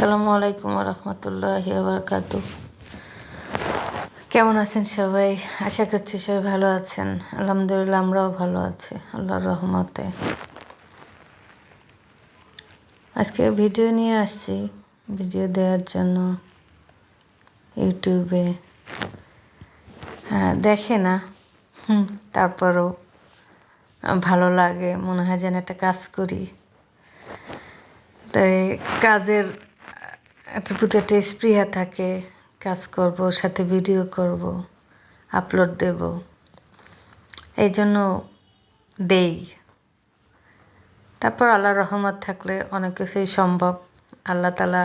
আসসালামু আলাইকুম রহমতুল্লাহ বারকাতু কেমন আছেন সবাই? আশা করছি সবাই ভালো আছেন। আলহামদুলিল্লাহ, আমরাও ভালো আছি, আল্লাহর রহমতে। আজকে ভিডিও নিয়ে আসছি, ভিডিও দেওয়ার জন্য ইউটিউবে। হ্যাঁ দেখে না তারপরও ভালো লাগে, মনে হয় যেন একটা কাজ করি। তাই কাজের প্রতি একটা স্পৃহা থাকে। কাজ করব, সাথে ভিডিও করব আপলোড দেব। এই জন্য দেই। তারপর আল্লাহ রহমত থাকলে অনেক কিছুই সম্ভব। আল্লাহ তালা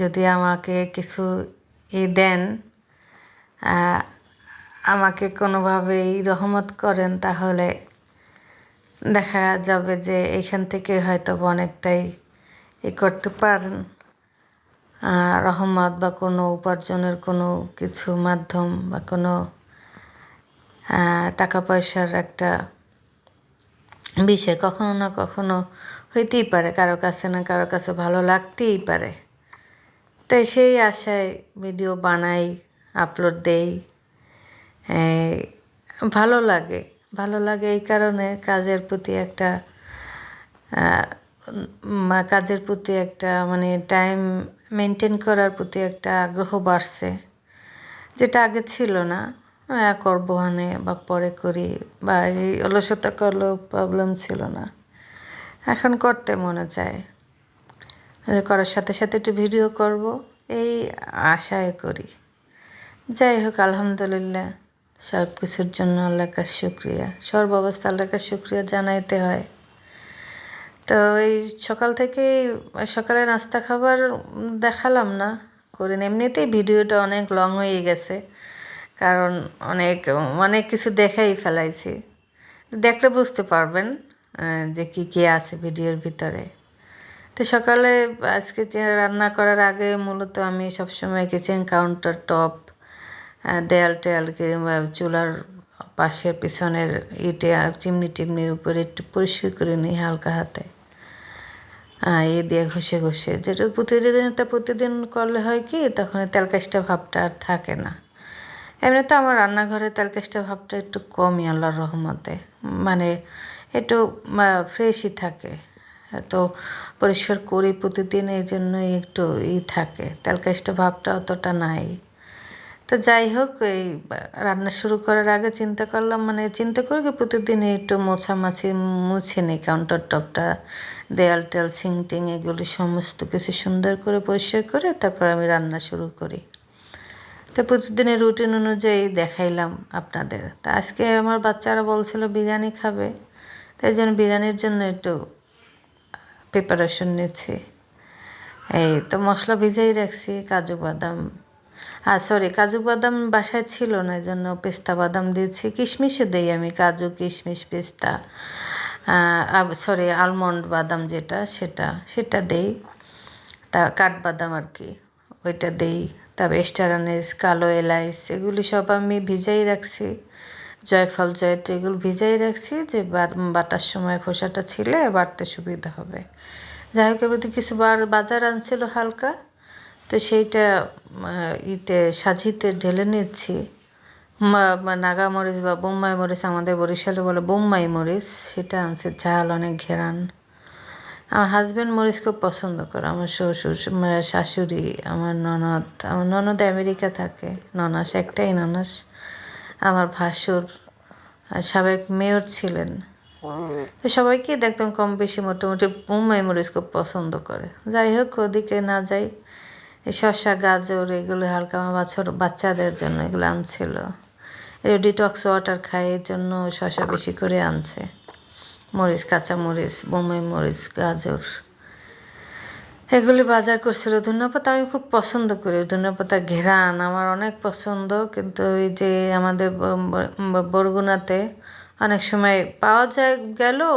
যদি আমাকে কিছু ই দেন আমাকে কোনোভাবেই রহমত করেন, তাহলে দেখা যাবে যে এখান থেকে হয়তো অনেকটাই এ করতে পারেন। রহমত বা কোনো উপার্জনের কোনো কিছু মাধ্যম বা কোনো টাকা পয়সার একটা বিষয় কখনো না কখনো হইতেই পারে, কারও কাছে না কারও কাছে ভালো লাগতেই পারে। তাই সেই আশায় ভিডিও বানাই, আপলোড দেই। ভালো লাগে ভালো লাগে এই কারণে কাজের প্রতি একটা কাজের প্রতি একটা মানে টাইম মেনটেন করার প্রতি একটা আগ্রহ বাড়ছে। যেটা আগে ছিল না। করব হানে বা পরে করি বা এই অলসতা করলেও প্রবলেম ছিল না। এখন করতে মনে চায়। করার সাথে সাথে একটু ভিডিও করব। এই আশায় করি। যাই হোক, আলহামদুলিল্লাহ। সব কিছুর জন্য আল্লাহর কাছে শুক্রিয়া। সর্বাবস্থা আল্লাহর কাছে শুক্রিয়া জানাইতে হয়। তো এই সকাল থেকে সকালে নাস্তা খাবার দেখালাম না করিনি এমনিতেই ভিডিওটা অনেক লং হয়ে গেছে, কারণ অনেক অনেক কিছু দেখাই ফেলাইছি। দেখলে বুঝতে পারবেন যে কি কি আছে ভিডিওর ভিতরে। তো সকালে আজকে রান্না করার আগে মূলত আমি সবসময় কিচেন কাউন্টার টপ দেয়াল টেয়াল চুলার পাশের পিছনের ইটে, চিমনি টিমনির উপরে একটু পরিষ্কার করে নিই হালকা হাতে। এ দিয়ে ঘষে ঘষে। যেটা প্রতিদিন তা প্রতিদিন করলে হয় কি, তখন তেলকাশটা ভাবটা আর থাকে না। এমনিতে আমার রান্নাঘরে তেলকাশটা ভাবটা একটু কমই, আল্লাহর রহমতে। মানে একটু ফ্রেশই থাকে। তো পরিষ্কার করি প্রতিদিন, এই জন্যই একটু ই থাকে। তেলকাশটা ভাবটা অতটা নাই। তো যাই হোক, এই রান্না শুরু করার আগে চিন্তা করলাম মানে চিন্তা করি কি প্রতিদিন একটু মোছামাছি মুছে নিই কাউন্টার টপটা দেয়াল টেয়াল, সিং টিং এগুলি সমস্ত কিছু সুন্দর করে পরিষ্কার করে তারপর আমি রান্না শুরু করি। তো প্রতিদিনের রুটিন অনুযায়ী দেখাইলাম আপনাদের। তা আজকে আমার বাচ্চারা বলছিল বিরিয়ানি খাবে তাই জন্য বিরিয়ানির জন্য একটু প্রিপারেশন নিচ্ছি। এই তো মশলা ভিজাই রাখছি, কাজু বাদাম আর সরি কাজু বাদাম বাসায় ছিল না এই জন্য পেস্তা বাদাম দিয়েছি। কিশমিশও দেই আমি, কাজু, কিশমিশ, পেস্তা সরি আলমন্ড বাদাম যেটা, সেটা সেটা দেই। তা কাঠবাদাম আর কি, ওইটা দেই। তারপর এস্টারানিস কালো এলাইচ, এগুলি সব আমি ভিজাই রাখছি। জয়ফল, জয়ত্রী, এগুলো ভিজাই রাখছি যে বাটার সময় খোসাটা ছিলে, বাটতে সুবিধা হবে। যাই হোক এবার কিছু বাজার আনছিল হালকা। তো সেইটা ইতে সাজিতে ঢেলে নিচ্ছি। নাগা মরিচ বা বোম্বাই মরিচ আমাদের বরিশালে বলে বোম্বাই মরিচ, সেটা আনছে ঝাল, অনেক ঘেরান। আমার হাজব্যান্ড মরিচ খুব পছন্দ করে, আমার শ্বশুর শাশুড়ি, আমার ননদ আমার ননদ আমেরিকা থাকে, ননাস, একটাই ননাস, আমার ভাসুর সাবেক মেয়র ছিলেন। তো সবাইকে দেখতাম কম বেশি মোটামুটি মুম্বাই মরিচ খুব পছন্দ করে। যাই হোক, ওদিকে না যাই শসা, গাজর, এগুলো হালকা আমার বাচ্চাদের জন্য এগুলো আনছিল। ডিটক্স ওয়াটার খায়, এর জন্য শসা বেশি করে আনছে। মরিচ, কাঁচা মরিচ, বোম্বাই মরিচ, গাজর। এগুলি বাজার করছিল ধন্যপাতা, আমি খুব পছন্দ করি। ধন্যপাতা ঘেরান আমার অনেক পছন্দ, কিন্তু ওই যে আমাদের বরগুনাতে অনেক সময় পাওয়া যায়, গেলেও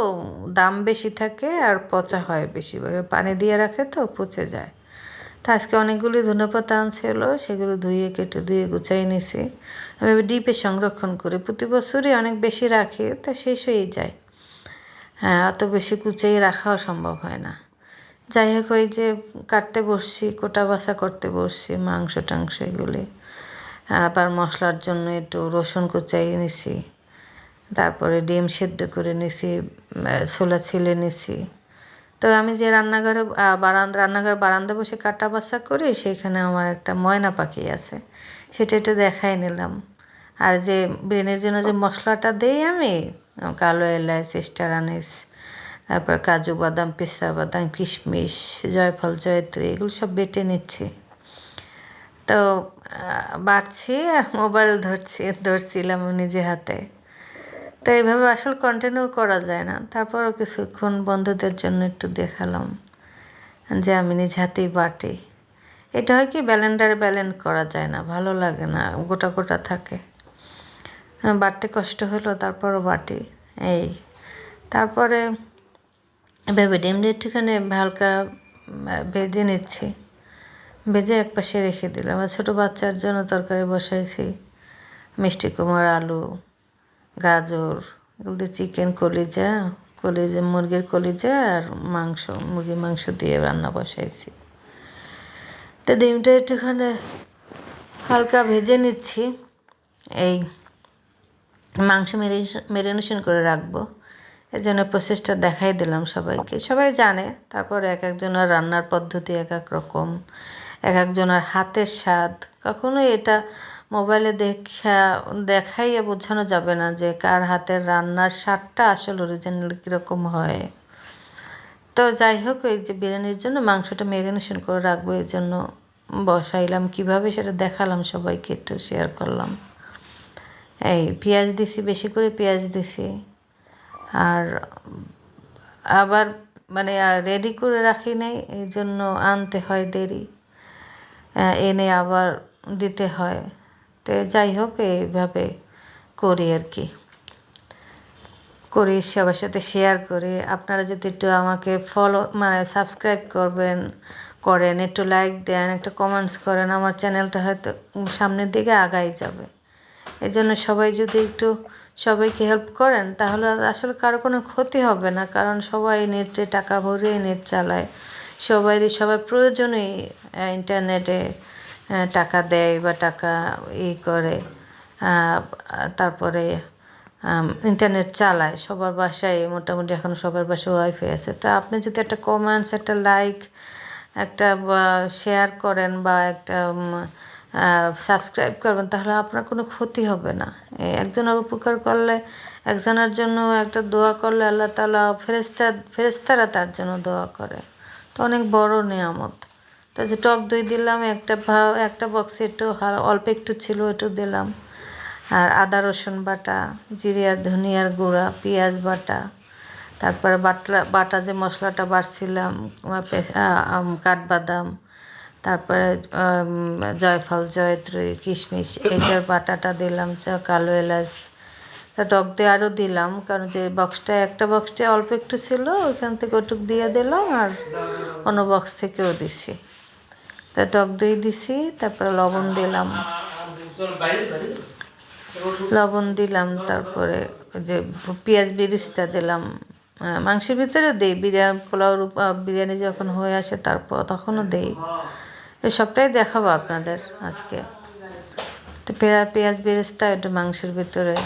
দাম বেশি থাকে আর পচা হয় বেশি। পানি দিয়ে রাখে তো পচে যায়। তা আজকে অনেকগুলি ধনেপাতা আনছিল সেগুলো ধুয়ে কেটে ধুয়ে গুছাই নিছি। আমি ডিপে সংরক্ষণ করি। প্রতি বছরই অনেক বেশি রাখি, তা শেষ হয়েই যায়। হ্যাঁ অত বেশি কুচাই রাখাও সম্ভব হয় না। যাই হোক, ওই যে কাটতে বসছি, কোটা বাসা করতে বসছি, মাংস টাংস এগুলি। আবার মশলার জন্য একটু রসুন কুচাই নিছি। তারপরে ডিম সেদ্ধ করে নিছি ছোলা ছিলে নিছি। তো আমি যে রান্নাঘরে বারান্দা, রান্নাঘর বারান্দা বসে কাটা বাসা করি, সেখানে আমার একটা ময়না পাখি আছে। সেটা একটু দেখাই নিলাম। আর যে ব্রেনের জন্য যে মশলাটা দেই আমি, কালো এলাচ স্টার আনিস, তারপর কাজু বাদাম, পিস্তা বাদাম, কিশমিশ, জয়ফল, জয়ত্রী, এগুলো সব বেটে নিচ্ছি। তো বাড়ছি আর মোবাইল ধরছি, ধরছিলাম নিজে হাতে। তো এইভাবে আসল কন্টিনিউ করা যায় না। তারপরও কিছুক্ষণ বন্ধুদের জন্য একটু দেখালাম যে আমি নিজ হাতেই বাটি। এটা হয় কি, ব্যালেন্ডারে ব্যালেন্ড করা যায় না, ভালো লাগে না, গোটা গোটা থাকে। বাড়তে কষ্ট হলো, তারপরও বাটি, এই। তারপরে ভেবে ডিমটা একটুখানি হালকা ভেজে নিচ্ছি। ভেজে এক পাশে রেখে দিলাম। ছোটো বাচ্চার জন্য তরকারি বসাইছি, মিষ্টি কুমার আলু গাজর, এগুলো চিকেন কলিজা কলিজা, মুরগির কলিজা আর মাংস, মুরগির মাংস দিয়ে রান্না বসাইছি। তো ডিমটা একটুখানি হালকা ভেজে নিচ্ছি। এই মাংস মেরিনেশন করে রাখব। এই জন্য প্রসেসটা দেখাই দিলাম সবাইকে। সবাই জানে, তারপর এক একজনের রান্নার পদ্ধতি এক এক রকম, এক একজনের হাতের স্বাদ। কখনো এটা মোবাইলে দেখা, দেখাইয়া বোঝানো যাবে না যে কার হাতের রান্নার স্বাদটা আসলে অরিজিনাল কীরকম হয়। তো যাই হোক, এই যে বিরিয়ানির জন্য মাংসটা ম্যারিনেশন করে রাখব, এই জন্য বসাইলাম। কীভাবে সেটা দেখালাম সবাইকে একটু শেয়ার করলাম। এই পেঁয়াজ দিছি, বেশি করে পেঁয়াজ দিছি। আর আবার মানে রেডি করে রাখি নাই, এই জন্য আনতে হয় দেরি। এনে আবার দিতে হয়। তো যাই হোক এইভাবে করি আর কি। করি, সবার সাথে শেয়ার করি। আপনারা যদি একটু আমাকে ফলো মানে সাবস্ক্রাইব করবেন, করেন, একটু লাইক দেন, একটা কমেন্টস করেন, আমার চ্যানেলটা হয়তো সামনের দিকে আগাই যাবে। এই জন্য সবাই যদি একটু সবাইকে হেল্প করেন, তাহলে আসলে কারও কোনো ক্ষতি হবে না, কারণ সবাই নেটে টাকা ভরে নেট চালায়। সবারই সবার প্রয়োজনে ইন্টারনেটে টাকা দেয় বা টাকা ই করে তারপরে ইন্টারনেট চালায়। সবার বাসায় মোটামুটি এখন সবার বাসায় ওয়াইফাই আছে। তা আপনি যদি একটা কমেন্টস একটা লাইক একটা শেয়ার করেন বা একটা সাবস্ক্রাইব করবেন, তাহলে আপনার কোনো ক্ষতি হবে না। একজনের উপকার করলে, একজনের জন্য একটা দোয়া করলে আল্লাহ তালা ফেরেস্তা ফেরেস্তারা তার জন্য দোয়া করে। তো অনেক বড় নিয়ামত। তো যে টক দই দিলাম একটা ভা একটা বক্সে একটু অল্প একটু ছিল একটু দিলাম। আর আদা রসুন বাটা জিরিয়া ধনিয়ার গুঁড়া পেঁয়াজ বাটা তারপরে বাটলা বাটা যে মশলাটা বাড়ছিলাম কাঠবাদাম তারপরে জয়ফল জয়ত্রী কিশমিশ এইটার বাটাটা দিলাম কালো এলাচ টক দিয়ে আরও দিলাম কারণ যে বক্সটা একটা বক্সটা অল্প একটু ছিল ওইখান থেকে ওটুক দিয়ে দিলাম আর অন্য বক্স থেকেও দিছি। তা টক দই দিছি, তারপরে লবণ দিলাম। লবণ দিলাম, তারপরে ওই যে পেঁয়াজ বিরিস্তা দিলাম। মাংসের ভিতরে দেই, বিরিয়ানি, পোলাও বিরিয়ানি যখন হয়ে আসে তারপর তখনও দেই। সবটাই দেখাবো আপনাদের আজকে। তো পেঁয়া, পেঁয়াজ বেরেস্তা একটু মাংসের ভিতরে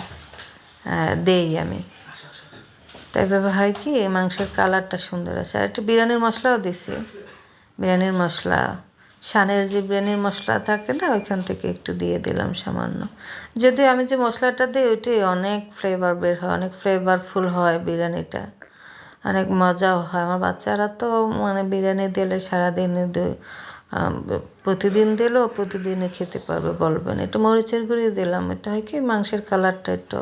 দেই আমি। তো এভাবে হয় কি মাংসের কালারটা সুন্দর আছে। আর একটু বিরিয়ানির মশলাও দিছি। বিরিয়ানির মশলা শানের যে বিরিয়ানির মশলা থাকে না, ওইখান থেকে একটু দিয়ে দিলাম সামান্য। যদি আমি যে মশলাটা দিই, ওইটাই অনেক ফ্লেভার বের হয়, অনেক ফ্লেভারফুল হয় বিরিয়ানিটা। অনেক মজাও হয়। আমার বাচ্চারা তো মানে বিরিয়ানি দিলে সারাদিন প্রতিদিন দিলেও প্রতিদিনই খেতে পারবে বলবেন একটু মরিচের গুঁড়ি দিলাম। এটা হয় কি, মাংসের কালারটা একটু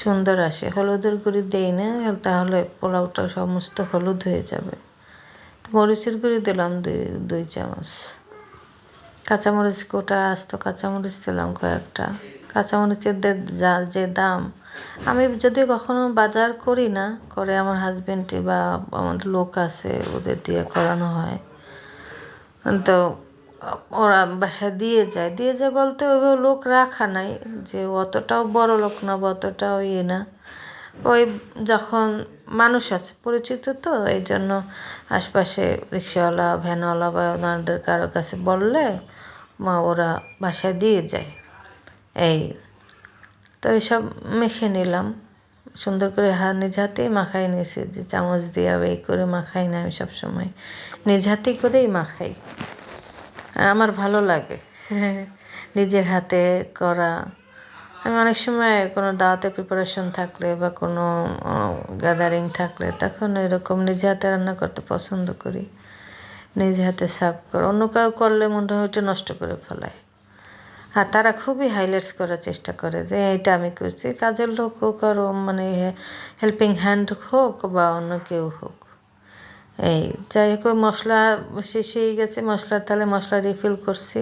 সুন্দর আসে। হলুদের গুঁড়ি দেই না, তাহলে পোলাওটা সমস্ত হলুদ হয়ে যাবে। মরিচের গুঁড়ি দিলাম দুই দুই চামচ। কাঁচামরিচ গোটা আসতো কাঁচামরিচ দিলাম কয়েকটা। কাঁচামরিচের যা, যে দাম, আমি যদি কখনো বাজার করি না, করে আমার হাজব্যান্ডে বা আমাদের লোক আছে, ওদের দিয়ে করানো হয়। তো ওরা বাসায় দিয়ে যায়। দিয়ে যায় বলতে ওইভাবে লোক রাখা নাই, যে অতটাও বড় লোক না বা অতটাও ইয়ে না। ওই যখন মানুষ আছে, পরিচিত তো, এই জন্য আশপাশে রিক্সাওয়ালা, ভ্যানওয়ালা বা ওনাদের কারও কাছে বললে মা ওরা বাসায় দিয়ে যায়। এই, তো এইসব মেখে নিলাম। সুন্দর করে হাত নিজ হাতেই মাখাই নিয়েছি, যে চামচ দিয়ে এই করে মাখাই না আমি সবসময়। নিজ হাতেই করেই মাখাই। আমার ভালো লাগে। নিজের হাতে করা আমি অনেক সময় কোনো দাওয়াতে প্রিপারেশন থাকলে বা কোনো গ্যাদারিং থাকলে তখন এরকম নিজে হাতে রান্না করতে পছন্দ করি। নিজে হাতে সার্ভ করে। অন্য কেউ করলে মনটা ওইটা নষ্ট করে ফেলায় আর তারা খুবই হাইলাইটস করার চেষ্টা করে যে এটা আমি করছি। কাজের লোক হোক আর মানে হেল্পিং হ্যান্ড হোক বা অন্য কেউ হোক। এই যাই হোক মশলা শেষ হয়ে গেছে, মশলার তাহলে মশলা রিফিল করছি।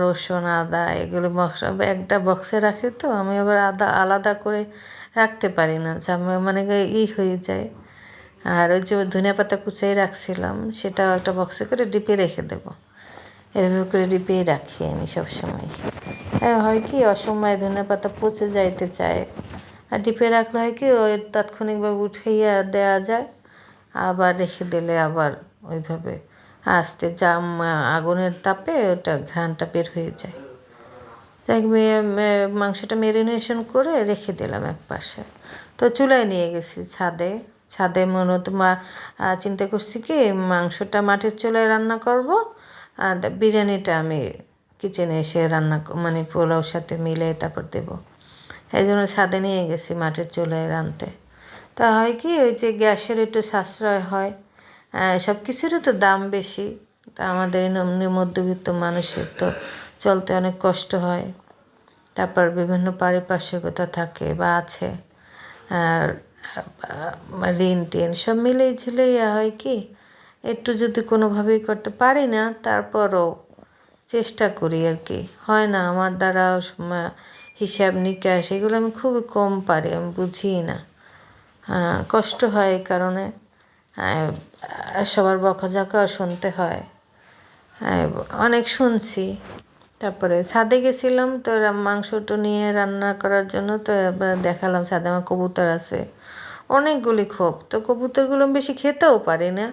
রসুন, আদা, এগুলো মশলা একটা বক্সে রাখি তো, আমি আবার আদা আলাদা করে রাখতে পারি না মানে ই হয়ে যায়। আর ওই যে ধনিয়া পাতা কুচাই রাখছিলাম, সেটাও একটা বক্সে করে ডিপে রেখে দেবো। এভাবে করে ডিপে রাখি আমি সবসময়। হ্যাঁ কি, অসময়ে ধনে পাতা পচে যাইতে চায়। আর ডিপে রাখলে হয় কি, ওই তাৎক্ষণিকভাবে উঠাইয়া দেওয়া যায়, আবার রেখে দিলে আবার ওইভাবে আস্তে যা আগুনের তাপে ওটা ঘ্রাণটা বের হয়ে যায়। যাই মাংসটা মেরিনেশন করে রেখে দিলাম এক পাশে। তো চুলায় নিয়ে গেছি ছাদে। ছাদে মূলত মা চিন্তা করছি কি, মাংসটা মাটির চুলায় রান্না করব, আর বিরিয়ানিটা আমি কিচেনে এসে রান্না মানে পোলাওর সাথে মিলে তারপর দেবো। এই জন্য ছাদে নিয়ে গেছি মাটির চুলায় রানতে তা হয় কি, ওই যে গ্যাসের একটু সাশ্রয় হয়। সব কিছুরই তো দাম বেশি। তা আমাদের মধ্যবিত্ত মানুষের তো চলতে অনেক কষ্ট হয়। তারপর বিভিন্ন পারিপার্শ্বিকতা থাকে বা আছে। আর ঋণ টিন সব মিলেই ঝিলেই হয় কি, একটু যদি কোনোভাবেই করতে পারি না, তারপরও চেষ্টা করি আর কি। হয় না, আমার দ্বারা হিসাব নিকাশ এগুলো আমি খুবই কম পারি, আমি বুঝি না। কষ্ট হয় এই কারণে। সবার বকাঝকাও শুনতে হয়। অনেক শুনছি। তারপরে ছাদে গেছিলাম তো মাংসটা নিয়ে রান্না করার জন্য তো দেখালাম ছাদে আমার কবুতর আছে। অনেকগুলি ক্ষোভ তো কবুতরগুলো বেশি খেতেও পারি না।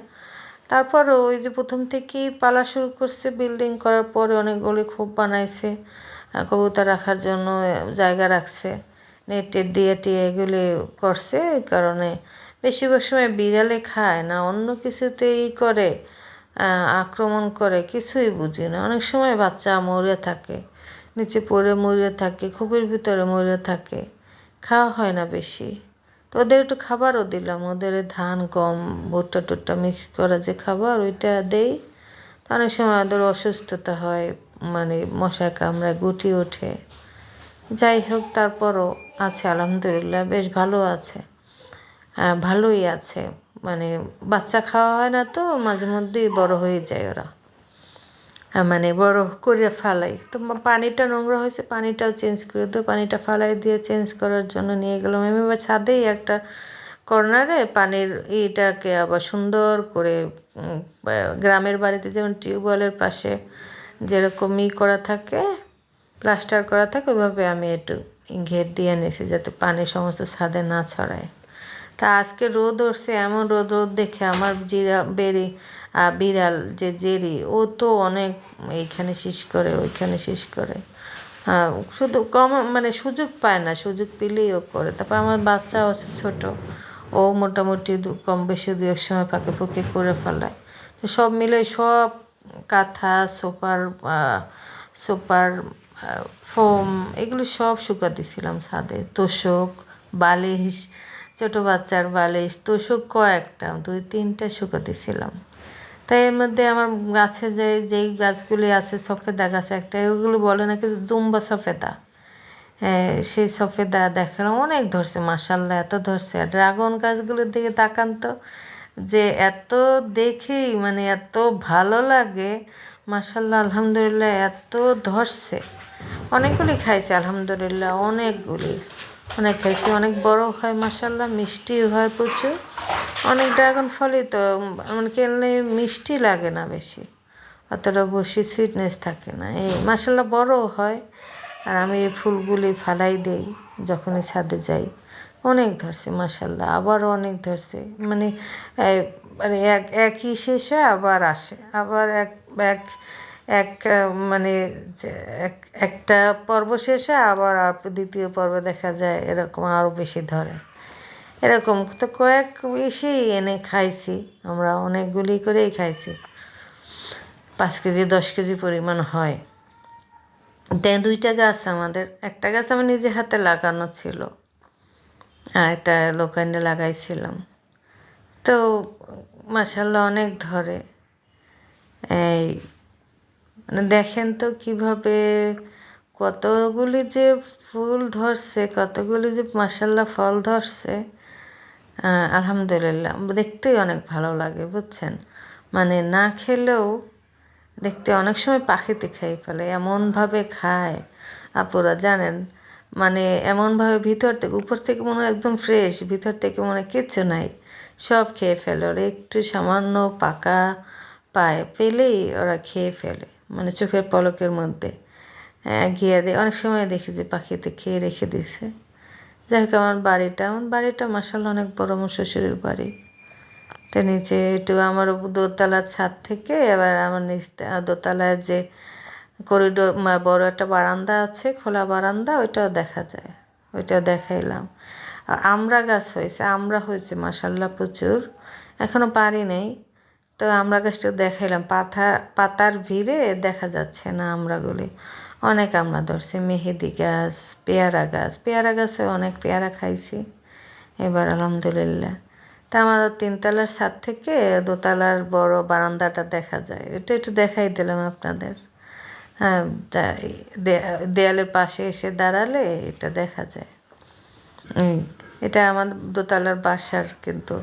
তারপরও ওই যে প্রথম থেকেই পালা শুরু করছে বিল্ডিং করার পরে অনেকগুলি খোপ বানাইছে। কবুতর রাখার জন্য জায়গা রাখছে। নেটের দিয়ে টিয়ে এগুলি করছে এই কারণে বেশিরভাগ সময় বিড়ালে খায় না, অন্য কিছুতেই করে আক্রমণ করে, কিছুই বুঝি না। অনেক সময় বাচ্চা মরে থাকে, নিচে পড়ে মরে থাকে, খুবের ভিতরে মরে থাকে, খাওয়া হয় না বেশি। তো ওদের একটু খাবারও দিলাম, ওদের ধান, গম, ভুট্টা টুট্টা মিক্স করা যে খাবার, ওইটা দেই। অনেক সময় ওদের অসুস্থতা হয় মানে মশায় কামড়ায় গুটি ওঠে। যাই হোক, তারপরও আছে, আলহামদুলিল্লাহ, বেশ ভালো আছে। ভালোই আছে। মানে বাচ্চা খাওয়া হয় না তো, মাঝে মধ্যেই বড় হয়ে যায় ওরা। মানে বড় করে ফালাই। তো পানিটা নোংরা হয়েছে, পানিটাও চেঞ্জ করে দিও। পানিটা ফালাই দিয়ে চেঞ্জ করার জন্য নিয়ে গেলাম। আমি এবার ছাদেই একটা কর্নারে পানির ইটাকে আবার সুন্দর করে গ্রামের বাড়িতে যেমন টিউবওয়েলের পাশে যেরকম ই করা থাকে, প্লাস্টার করা থাকে, ওইভাবে আমি একটু ঘের দিয়ে নিয়েছি যাতে পানি সমস্ত ছাদে না ছড়ায়। তা আজকে রোদ উঠছে, এমন রোদ রোদ দেখে আমার জিরা, বেরি বিড়াল, যে জেরি, ও তো অনেক এইখানে শেষ করে, ওইখানে শেষ করে। শুধু কম মানে সুযোগ পায় না, সুযোগ পেলেই ও করে। তারপর আমার বাচ্চাও আছে ছোটো, ও মোটামুটি কম বেশি দু এক সময় ফাঁকে ফুঁকে করে ফেলায় তো সব মিলে সব কাঁথা, সোপার সোপার ফোম, এগুলো সব শুকা দিছিলাম ছাদে। তোষক, বালিশ ছোটো বাচ্চার বালিশ তোষক কয়েকটা দুই তিনটা শুকা দিছিলাম। তাই এর মধ্যে আমার গাছে যে, যেই গাছগুলি আছে সফেদা গাছ একটা ওগুলো বলে নাকি দুম্বা সফেদা। সেই সফেদা দেখালাম অনেক ধরছে মাসাল্লাহ এত ধরছে। আর ড্রাগন গাছগুলোর দিকে তাকান তো, যে এত দেখেই মানে এত ভালো লাগে মাসাল্লাহ আলহামদুলিল্লাহ, এত ধরছে। অনেকগুলি খাইছে, আলহামদুলিল্লাহ, অনেকগুলি। অনেক খাইছি, অনেক বড় হয় মাসাল্লাহ মিষ্টি হয় প্রচুর। অনেক ড্রাগন ফলই তো মানে কিনলে মিষ্টি লাগে না বেশি। অতটা বেশি সুইটনেস থাকে না। এই মাসাল্লাহ বড় হয়, আর আমি এই ফুলগুলি ফালাই দেই, যখনই ছাদে যাই। অনেক ধরছে মাসাল্লাহ আবারও অনেক ধরছে। মানে মানে এক, একই শেষে আবার আসে, আবার এক এক এক মানে এক, একটা পর্ব শেষে আবার দ্বিতীয় পর্বে দেখা যায়, এরকম আরও বেশি ধরে। এরকম তো কয়েক বেশি এনে খাইছি, আমরা অনেকগুলি করেই খাইছি। পাঁচ কেজি, দশ কেজি পরিমাণ হয়। তাই দুইটা গাছ আমাদের, একটা গাছ আমার নিজে হাতে লাগানো ছিল, আর একটা লোকান্ডে লাগাইছিলাম। তো মাসাল্লাহ অনেক ধরে। এই মানে দেখেন তো কীভাবে কতগুলি যে ফুল ধরছে, কতগুলি যে মাসাল্লাহ ফল ধরছে। আলহামদুলিল্লাহ, দেখতেই অনেক ভালো লাগে, বুঝছেন? মানে না খেলেও দেখতে অনেক সময় পাখিতে খেয়ে ফেলে, এমনভাবে খায়। আপুরা জানেন? মানে এমনভাবে ভিতর থেকে, উপর থেকে মনে হয় একদম ফ্রেশ ভিতর থেকে মনে হয় নাই। সব খেয়ে ফেলে, ওরা একটু সামান্য পাকা পায় পেলেই ওরা খেয়ে ফেলে। মানে চোখের পলকের মধ্যে হ্যাঁ, গিয়ে দিয়ে অনেক সময় দেখি যে পাখিতে খেয়ে রেখে দিছে যাই হোক আমার বাড়িটা আমার বাড়িটা মাসাল অনেক বড় আমার শ্বশুরের বাড়ি। তো নিচে একটু আমার দোতলার ছাদ থেকে এবার আমার নিচ দোতলার যে করিডোর বড় একটা বারান্দা আছে খোলা বারান্দা ওইটাও দেখা যায়। ওইটাও দেখাইলাম। আর আমড়া গাছ হয়েছে আমরা হয়েছে মাসাল্লাহ প্রচুর। এখনও পারি নেই। তো আমরা গাছটা দেখাইলাম পাতা পাতার ভিড়ে দেখা যাচ্ছে না আমড়াগুলি অনেক আমরা ধরছি, মেহেদি গাছ, পেয়ারা গাছ, পেয়ারা গাছে অনেক পেয়ারা খাইছি। এবার আলহামদুলিল্লাহ। তা আমার তিনতলার ছাদ থেকে দোতলার বড় বারান্দাটা দেখা যায়। এটা একটু দেখাই দিলাম আপনাদের। হ্যাঁ দেয়ালের পাশে এসে দাঁড়ালে এটা দেখা যায়। এটা আমার দোতলার বাসার কিন্তু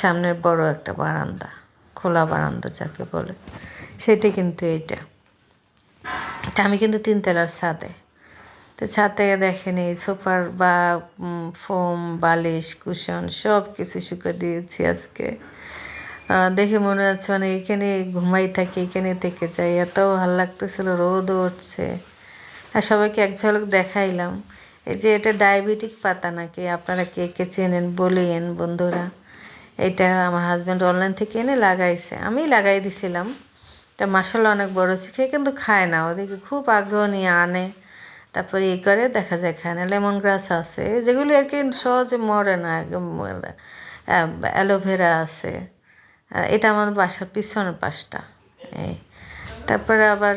সামনের বড় একটা বারান্দা। খোলা বারান্দা যাকে বলে। সেটি কিন্তু এইটা। আমি কিন্তু তিনতলার ছাদে। তো ছাদ থেকে দেখেন এই সোফার বা ফোম, বালিশ, কুশন সব কিছু শুকে দিয়েছি আজকে। দেখে মনে হচ্ছে মানে এখানে ঘুমাই থাকি, এখানে থেকে যাই। এত ভালো লাগতেছিল রোদ উঠছে। আর সবাইকে এক ঝলক দেখাইলাম। এই যে এটা ডায়াবেটিক পাতা নাকি? আপনারা কে কে চেনেন বলেন বন্ধুরা। এটা আমার হাজব্যান্ড অনলাইন থেকে এনে লাগাইছে। আমি লাগাই দিছিলাম। তা মাসাল্লাহ অনেক বড় সে কিন্তু খায় না। ওদিকে খুব আগ্রহ নিয়ে আনে। তারপরে এই করে দেখা যায় খায় না। লেমন গ্রাস আছে। যেগুলি আর কি সহজে মরে না। অ্যালোভেরা আছে। এটা আমার বাসার পিছনের পাশটা। এই। তারপরে আবার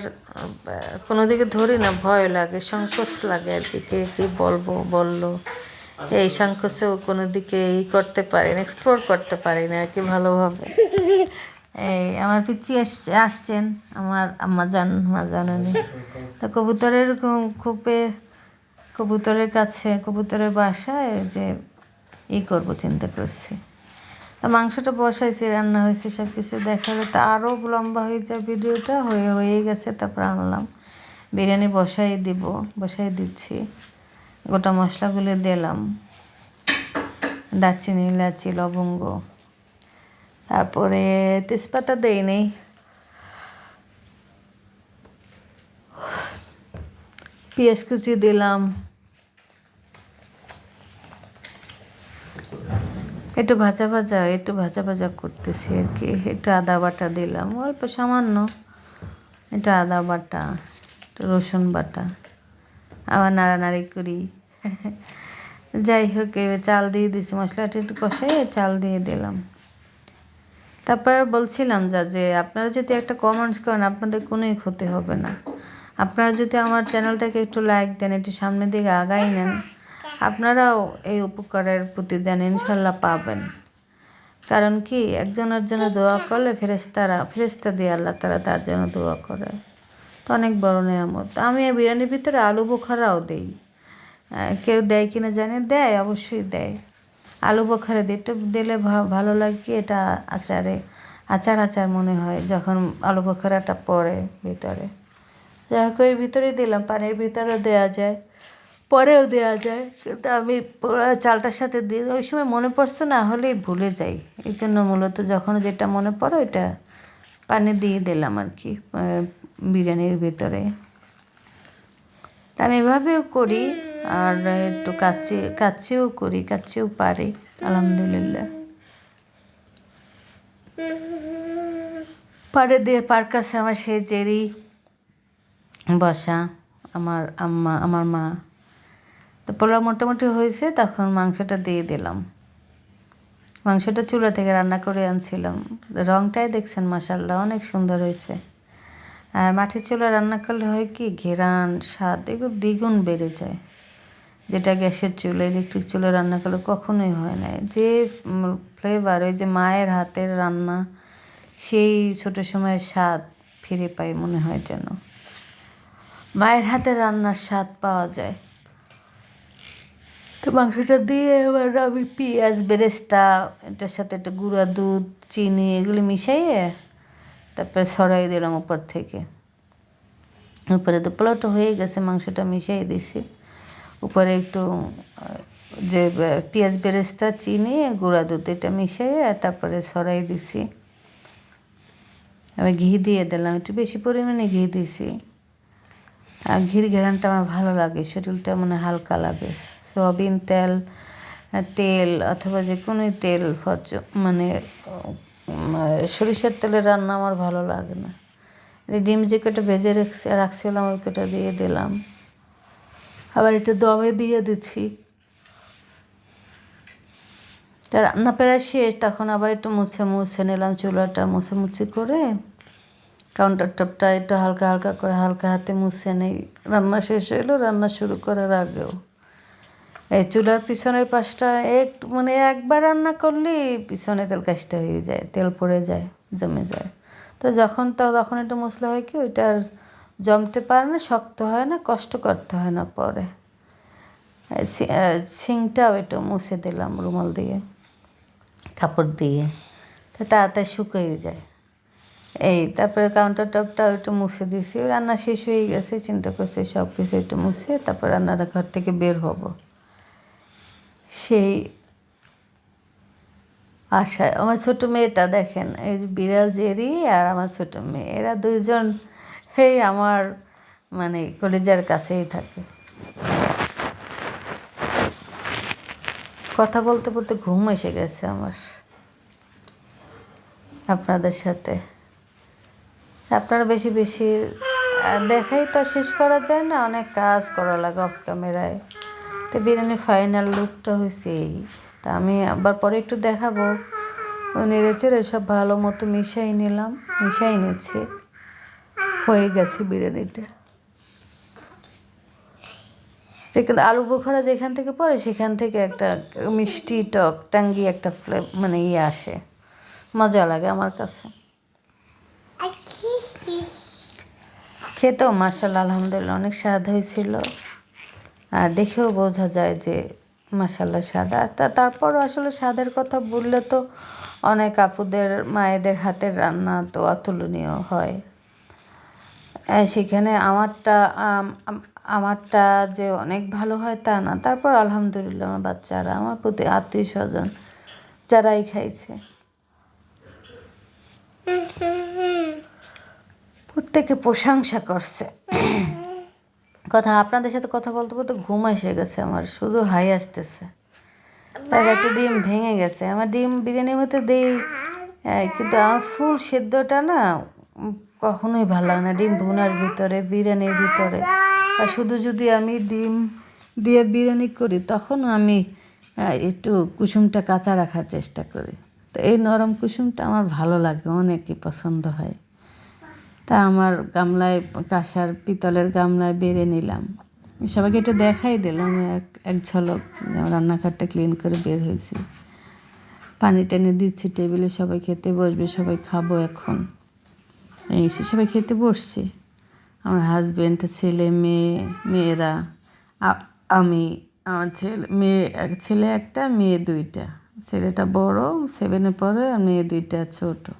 কোনো দিকে ধরি না। ভয় লাগে, সংকোচ লাগে আর কি। কে কী বলব, বলল। এই সংকোচেও কোনো দিকে ই করতে পারি না এক্সপ্লোর করতে পারি না আর কি ভালোভাবে। এই আমার পিচি আসছে, আসছেন, আমার আম্মা জান মা জানানি তো কবুতরের খু- খুপে কবুতরের কাছে, কবুতরের বাসায় যে ই করব, চিন্তা করছি। তা মাংসটা বসাইছি, রান্না হয়েছে সব কিছু দেখা দেখালে। তা আরও লম্বা হয়ে যায় ভিডিওটা, হয়ে হয়ে গেছে, তারপর আনলাম। বিরিয়ানি বসাই দিব, বসাই দিচ্ছি। গোটা মশলাগুলো দিলাম। দারচিনি, ইলাচি, লবঙ্গ। তারপরে তেজপাতা দেই নেই পেঁয়াজ কুচি দিলাম। একটু ভাজা ভাজা, একটু ভাজা ভাজা করতেছি আর কি। একটু আদা বাটা দিলাম, অল্প সামান্য। এটা আদা বাটা, একটু রসুন বাটা। আবার নাড়ানাড়ি করি। যাই হোক চাল দিয়ে দিছি, মশলাটা একটু কষাই চাল দিয়ে দিলাম। তারপর বলছিলাম যা, যে আপনারা যদি একটা কমেন্টস করেন, আপনাদের কোনোই ক্ষতি হবে না। আপনারা যদি আমার চ্যানেলটাকে একটু লাইক দেন, একটু সামনের দিকে আগাই নেন, আপনারাও এই উপকারের প্রতিদান ইনশাল্লাহ পাবেন। কারণ কি একজনের জন্য দোয়া করলে ফেরেস্তারা ফেরেস্তা দিয়ে আল্লাহ তারা তার জন্য দোয়া করে। তো অনেক বড় নিয়ামত। আমি বিরিয়ানির ভিতরে আলু বোখারাও দিই। কেউ দেয় কিনা জানি, দেয়, অবশ্যই দেয়। আলু বোখারে দিয়ে একটু দিলে ভালো লাগে এটা আচারে, আচার আচার মনে হয়, যখন আলু বোখারাটা পড়ে ভিতরে। যাই হোক এর ভিতরেই দিলাম, পানির ভিতরেও দেওয়া যায়, পরেও দেওয়া যায়, কিন্তু আমি চালটার সাথে দিই ওই সময় মনে পড়ছে না, হলেই ভুলে যাই। এই জন্য মূলত যখন যেটা মনে পড়ে, ওইটা পানি দিয়ে দিলাম আর কি বিরিয়ানির ভিতরে। আমি এভাবেও করি। আর একটু কাচ্চি কাচ্চিও করি কাচ্চিও পারি, আলহামদুলিল্লাহ। পারে দিয়ে পার কাছে আমার সে জেরি, বসা, আমার আম্মা, আমার মা। তো পোলাও মোটামুটি হয়েছে, তখন মাংসটা দিয়ে দিলাম। মাংসটা চুলা থেকে রান্না করে আনছিলাম। রংটাই দেখছেন মাসাল্লাহ অনেক সুন্দর হয়েছে। আর মাটির চুলা রান্না করলে হয় কি, ঘেরান, স্বাদ, এগুলো দ্বিগুণ বেড়ে যায়। যেটা গ্যাসের চুলে ইলেকট্রিক চুলে রান্না করলে কখনোই হয় না। যে ফ্লেভার ওই যে মায়ের হাতের রান্না, সেই ছোটো সময়ের স্বাদ ফিরে পাই মনে হয় যেন। মায়ের হাতের রান্নার স্বাদ পাওয়া যায়। তো মাংসটা দিয়ে এবার আমি পেঁয়াজ, বেরেস্তা, এটার সাথে একটা গুঁড়া দুধ, চিনি, এগুলি মিশাইয়ে তারপরে সরাই দিলাম উপর থেকে। উপরে তো পোলাওটা হয়ে গেছে, মাংসটা মিশিয়ে দিছি। উপরে একটু যে পেঁয়াজ বেরেস্তা, চিনি, গুঁড়া দুধ, এটা মিশিয়ে তারপরে সরাই দিছি। আমি ঘি দিয়ে দিলাম, একটু বেশি পরিমাণে ঘি দিছি। আর ঘির ঘেরানটা আমার ভালো লাগে, শরীরটা মানে হালকা লাগে। সয়াবিন তেল তেল অথবা যে কোনো তেল, ফরচ মানে সরিষার তেলের রান্না আমার ভালো লাগে না। ডিম যে কটা ভেজে রেখে রাখছিলাম, ওই কটা দিয়ে দিলাম। আবার একটু দমে দিয়ে দিচ্ছি। তা রান্না প্রায় শেষ, তখন আবার একটু মুছে মুছে নিলাম চুলাটা, মুছে মুছে করে কাউন্টার টপটা একটু হালকা হালকা করে হালকা হাতে মুছে নেই। রান্না শেষ হলো রান্না শুরু করার আগেও। এই চুলার পিছনের পাশটা এক মানে একবার রান্না করলে পিছনে তেল কাজটা হয়ে যায়, তেল পড়ে যায়, জমে যায়। তো যখন, তো তখন একটু মশলা হয় কি ওইটা আর জমতে পারে না, শক্ত হয় না, কষ্ট করতে হয় না পরে। সিংটাও একটু মুছে দিলাম রুমাল দিয়ে, কাপড় দিয়ে, তো তাড়াতাড়ি শুকিয়ে যায়। এই তারপরে কাউন্টার টপটাও একটু মুছে দিয়েছি রান্না শেষ হয়ে গেছে, চিন্তা করছি সব কিছু একটু মুছে, তারপর রান্নাটা ঘর থেকে বের হব। সেই আশায়, আমার ছোট মেয়েটা দেখেন, এই বিড়াল জেরি আর আমার ছোট মেয়ে, এরা দুইজন এই আমার মানে কলেজার কাছেই থাকে। কথা বলতে বলতে ঘুম এসে গেছে আমার। আপনাদের সাথে। আপনারা বেশি বেশি দেখাই তো শেষ করা যায় না, অনেক কাজ করা লাগে অফ ক্যামেরায় তো বিরিয়ানির ফাইনাল লুকটা হয়েছে এই। তা আমি আবার পরে একটু দেখাবো। নেড়ে সব ভালো মতো মিশাই নিলাম, মিশাই নিচ্ছি। হয়ে গেছে বিরিয়ানিটা। কিন্তু আলু বোখরা যেখান থেকে পড়ে, সেখান থেকে একটা মিষ্টি টক টাঙ্গি একটা মানে ইয়ে আসে। মজা লাগে আমার কাছে। খেতেও মার্শাল আলহামদুলিল্লাহ, অনেক স্বাদ হয়েছিল। আর দেখেও বোঝা যায় যে মাসাল্লাহ স্বাদ। আর তারপরও আসলে স্বাদের কথা বললে তো অনেক আপুদের, মায়েদের হাতের রান্না তো অতুলনীয় হয়। সেখানে আমারটা আমারটা যে অনেক ভালো হয় তা না। তারপর আলহামদুলিল্লাহ আমার বাচ্চারা, আমার প্রতি আত্মীয় স্বজন যারাই খাইছে। প্রত্যেকে প্রশংসা করছে। কথা, আপনাদের সাথে কথা বলতে বলতে ঘুম এসে গেছে আমার, শুধু হাই আসতেছে। তার একটা ডিম ভেঙে গেছে। আমার ডিম বিরিয়ানির মধ্যে দেই কিন্তু আমার ফুল সেদ্ধটা না কখনোই ভালো লাগে না। ডিম ভুনার ভিতরে, বিরিয়ানির ভিতরে। আর শুধু যদি আমি ডিম দিয়ে বিরিয়ানি করি তখন আমি একটু কুসুমটা কাঁচা রাখার চেষ্টা করি। তো এই নরম কুসুমটা আমার ভালো লাগে, অনেকই পছন্দ হয়। তা আমার গামলায়, কাঁসার পিতলের গামলায় বেড়ে নিলাম। সবাইকে একটু দেখাই দিলাম, এক এক ঝলক রান্নাঘরটা ক্লিন করে বের হয়েছি। পানি টানি দিচ্ছি, টেবিলে সবাই খেতে বসবে, সবাই খাব এখন। এই সবাই খেতে বসছে। আমার হাজব্যান্ড ছেলে, মেয়ে, মেয়েরা আমি, আমার ছেলে, মেয়ে, এক ছেলে একটা, মেয়ে দুইটা। ছেলেটা বড় সেভেনে পড়ে, আর মেয়ে দুইটা ছোটো।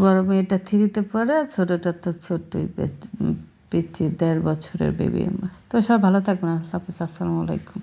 বড় মেয়েটা থ্রিতে পড়ে, আর ছোটোটা তো ছোট্টই পিচ্ছি দেড় বছরের বেবি আমার তো সব ভালো থাকবেন হাফিজ, আসসালামু আলাইকুম।